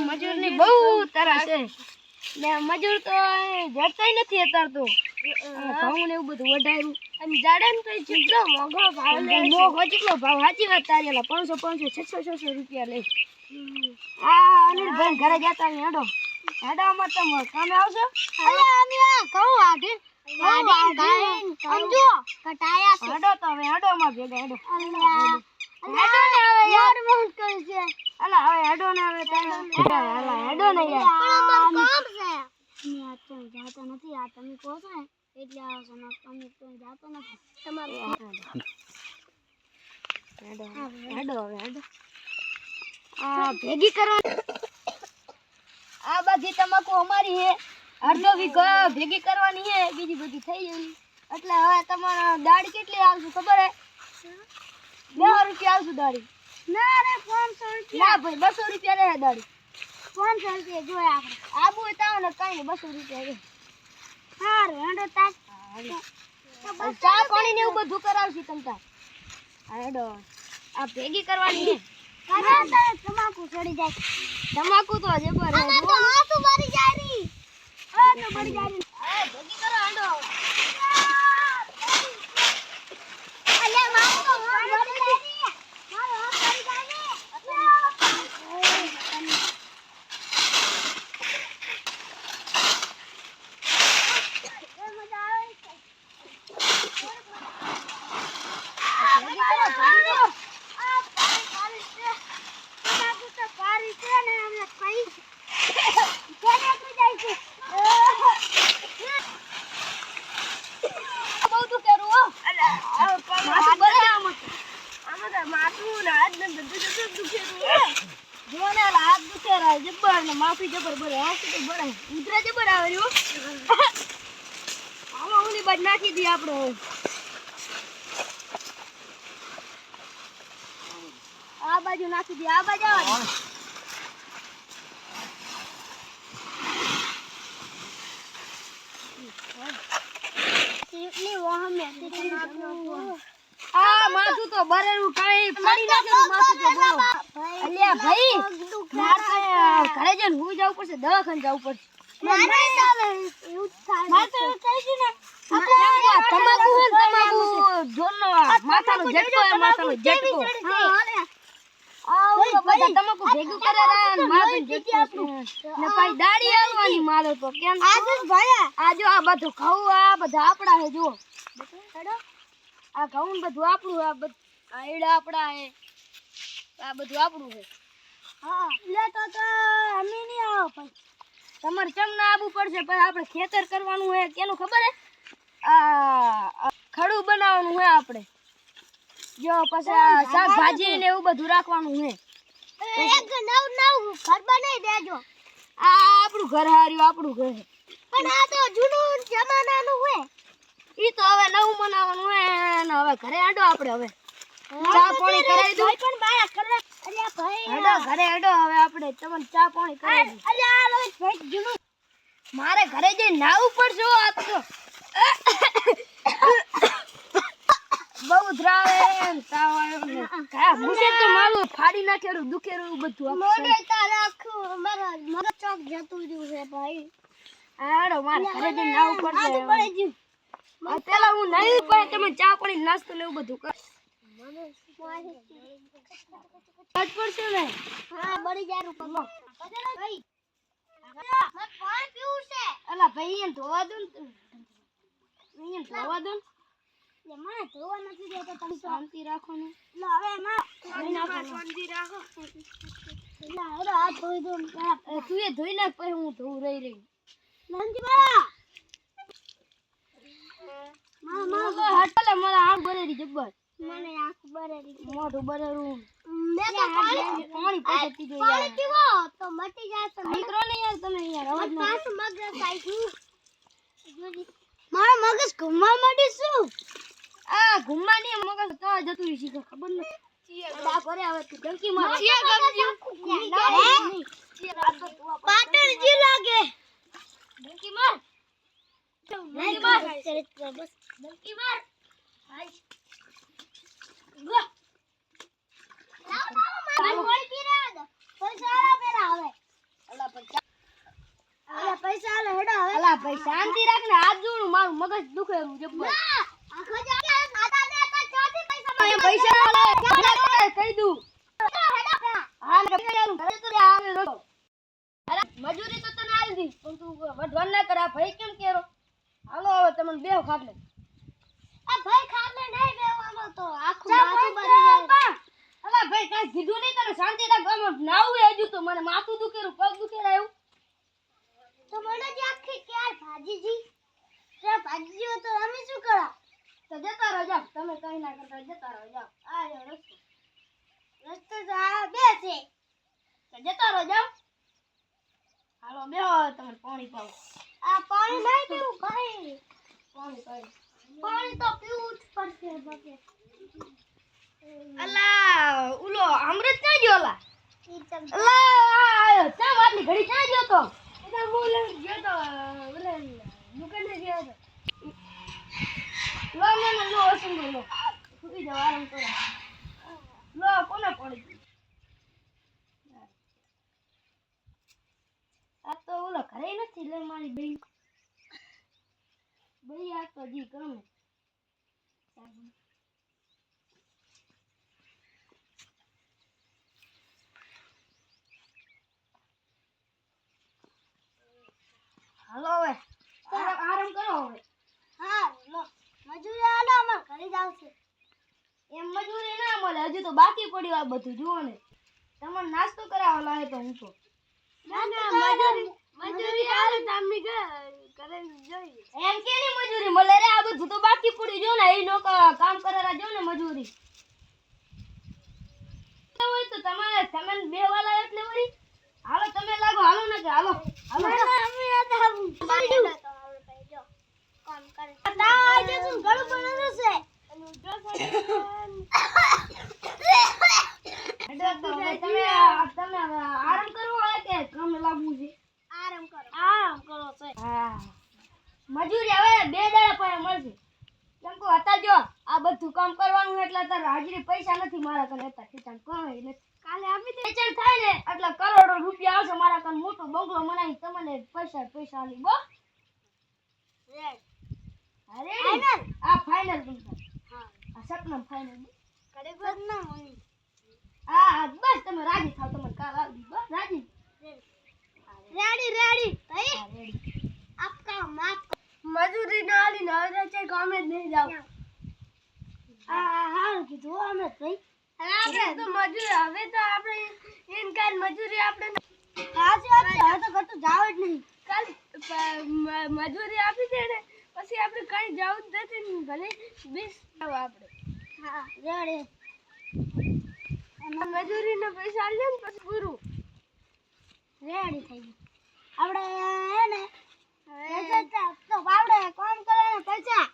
મજૂરની બહુ તરા છે. ને મજૂર તો જડતાય નથી અત્યારે તો. ઘઉં ને એવું બધું વધાર્યું. અને જાડે ને તો જેટલો મોઘો ભાવ મોંઘો જેટલો ભાવ? સાચી વાત તારી પાંચસો પાંચસો છસો છસો રૂપિયા લે. હા અનિલ ભાઈ ઘરે જતા હેડો. હેડો અમાર તમે કામે આવશો? અરે અમે આ ઘઉં વાઢી. સમજો કટાયા હેડો તો હવે હેડો અમાર ભેગા હેડો. હેડો ને હવે. યાર બહુ કરશે અલા હવે હેડો ને હવે તમે અલા હેડો ને યાર પણ અમારું કામ છે મેં આ તો જાતો નથી આ તમે કહો છો ને એટલે આવો છો ને તમે તો જાતો નથી તમારું હેડો હેડો હવે હેડો આ ભેગી કરવા આ બધી તમાકુ અમારી હે અડધો વીઘો ભેગી કરવાની હે બીજી બધી થઈ ગઈ એટલે હવે તમારા દાડી કેટલી આવશે ખબર હે બે રૂપિયા આવશે દાડી ના રે પાંચસો રૂપિયા ના ભાઈ બસો રૂપિયા રહે દાડી. પાંચસો રૂપિયા જોયા આપણે. આબુ હોય તાવ ને કઈ રૂપિયા રહે સારું હેડો તાર. ચા પાણી ને એવું બધું કરાવશે તમ તાર. હેડો આ ભેગી કરવાની છે. તમાકુ ચડી જાય. તમાકુ તો હજે પર અને તો આંસુ ભરી જાય રી આ તો ભરી જાય રી હા, ભેગી કરો હેડો અલ્યા મારો તો હાથ ભરી જાય રી મારો હાથ ભરી જાય રી બહુ દુખેરું હો માથું બળે આમાં તો. આમાં તો માથું ને હાથ ને બધું જતું દુખેરું હે. જુઓ ને હાલ હાથ દુખેરા હે જબર ને માથું જબર બળે હાસી તો ઉધરા જબર આવે રહ્યું ઓલી બાજુ નાખી દઈએ આપણે આ બાજુ નાખી દઈએ આ બાજુ આવવા દે. આ માથું તો બરેલું કાઈ પડી નાખ્યું માથું તો બોલો અલ્યા ભાઈ માર ઘરે જઈને હું જવું પડશે દવાખાને જવું પડશે. આ તમાકુ હે ને તમાકુ જોરનો માથાનો ઝટકો હે માથાનો ઝટકો. આ ઓલો બધા તમાકુ ભેગું કરે રહ્યા માથાનો ઝટકો ને પાછી દાઢી આવવાની મારે તો કેમ આ જો આ બધું ઘઉં આ બધા આપણા હે જુઓ. આ ઘઉં બધું આપણું હે આ બધું આ એડા આપણા હે આ નહીં આવો હે તમારે ચમ ના આવવું પડશે પછી આપણે ખેતર કરવાનું હે કેનું ખબર હે? આ ખડું બનાવવાનું હે આપણે. જો પછી શાકભાજી ને એવું બધું રાખવાનું હે આ આપણું ઘર હાર્યું આપણું ઘર. પણ આ તો જૂનું જમાનાનું હોય. ઈ તો હવે નવું બનાવવાનું હે ને હવે ઘરે આડો આપણે હવે. ચા પાણી કરાવી દઉં. પણ કરે અલ્યા ભાઈ હેડો ઘરે હેડો હવે આપણે તમને ચા પાણી આ ભાઈ જૂનું મારે ઘરે જઈ નાવું પડશે આજ તો બહુ ધ્રાવે તાવ આવ્યો કા મુશે તો મારું ફાડી નાખેલું દુખેલું બધું મોઢે આખું. તારા આખું મારા મગજ ચોક જતું રહ્યું છે ભાઈ. આ હેડો મારે ઘરે જઈને નાવું પડશે આ તો હવે. પડી ગયું. પેલા હું નહીં પછી તમે ચા પાણી નાસ્તો ને એવું બધું કર પડશે ને? હા બળી જાય રૂપા ભાઈ. પાણી પીવું છે. અલા ભાઈ એને ધોવા દો ને. એને ધોવા દો ને. મને ધોવા નથી દેતો તમે શાંતિ રાખો ને લે હવે એમાં ધોઈ રાખો. ને. હવે હાથ ધોઈ દો ને પેલા એ તું એ ધોઈ નાખ પછી હું ધોઉં રહી રહી. નંદી બા માં માં હટલે મારા આંખ બરેરી જબ્બર. મને આંખ બરેલી મોઢું બરરું મેં તો પાણી પાણી પસતી જો પાણી પીવો તો મટી જશે નીકળો ને યાર તમે યાર અવાજ ના પાછું મગજ થાય ગયું મારો મગજ ઘુમવા માંડી શું આ ઘુમા ની મગજ તો જતું રહી છે ખબર ન આ કરે હવે તું ધમકી માર પાટણ જી લાગે ડંકી માર ડંકી માર ડંકી માર શાંતિ રાખ ને હાથ જોડું મારું મગજ દુખેલું છે મજૂરી તો તને આવી પણ તું વઢવાન ના કરા. ભાઈ કેમ કેરો? હાલો હવે, તમને બે ખાટલે. આ ભાઈ ખાટલે નહીં તો આખું માથું જાય. અલા ભાઈ કાંઈ કીધું નહીં તને? શાંતિ રાખ આમાં નાવું હજુ તો મને માથું દુખેરું પગ દુખેરા એવું. તો મને જે આખી ક્યાર ભાજીજી? તે ભાજીઓ તો અમે શું કરા? તો જતા રહો જાવ તમે કઈ ના કરતા જતા રહો જાવ આ જો રસ્તો. રસ્તો તો આ બે છે. તો જતા રહો જાવ હાલો બેહો તમને પાણી પાઉં આ પાણી નહીં પીવું ભાઈ. પાણી પાણી. પાણી તો પીવું જ પડશે બાપે અલા ઉલો અમૃત ક્યાં ગયો અલા ઈ ચમ અલા આ આયો ચા આટલી ઘડી ક્યાં ગયો તો એટલે હું લઈને ગયો તો ઓલે દુકાને ગયો તો લો મને લો ઓસંગો લો સુઈ જાવ આરામ કરો લો કોને પડી ગયું? આ તો ઓલો ઘરે નથી લે મારી બેન બેય આ તો જી ગમે હાલો હવે. આરામ આરામ કરો હવે. હા લો. મજૂરી આલો અમાર ઘરે જ આવશે. એમ મજૂરી ના મળે હજુ તો બાકી પડ્યું આ બધું જુઓ ને. તમને નાસ્તો કરાવવા લાવે તો હું તો. ના ના મજૂરી મજૂરી આલે તો અમે ઘરે જોઈએ. એમ કે મજૂરી મળે? રે આ બધું તો બાકી પડ્યું જો ને. એ લોકો કામ કરેલા જો ને મજૂરી. તો હોય તો તમારે તમે બે વાલા એટલે વળી? હાલો તમે લાગો હાલો ને હાલો હાલો. અમે હતા મજૂરી કામ? કરે તા આજે તું ગળું બનાવ્યું છે? તમે તમે આરામ કરવો હોય કે કામ લાગવું છે. આરામ કરો. આરામ કરો છે. હા. મજૂરી હવે બે દાડા પાસે મળશે. કેમ કે હતા જો આ બધું કામ કરવાનું એટલે અત્યારે હાજરી પૈસા નથી મારા કને હતા કોઈ નથી. કાલે આપી દે વેચાણ થાય ને એટલે કરોડો રૂપિયા આવશે મારા કને મોટો બંગલો બનાવી તમને પૈસા પૈસા આલી બો રેડ હા આ ફાઇનલ તમને હા આ સપના ફાઇનલ ઘરે બસ ના મમ્મી હા હા બસ તમે રાજી થાવ તમને કાલ આવી બસ રાજી રેડી રેડી ભાઈ આપકા માફ મજૂરી ના આલી ને છે ગામે જ નહીં જાવ હા હા કીધું અમે ભાઈ હવે તો મજૂરી મજૂરી આપણે પૈસા લે ને પછી પૂરું. રેડી થઈ ગયું. આપણે હે ને તો આપણે કરે પૈસા.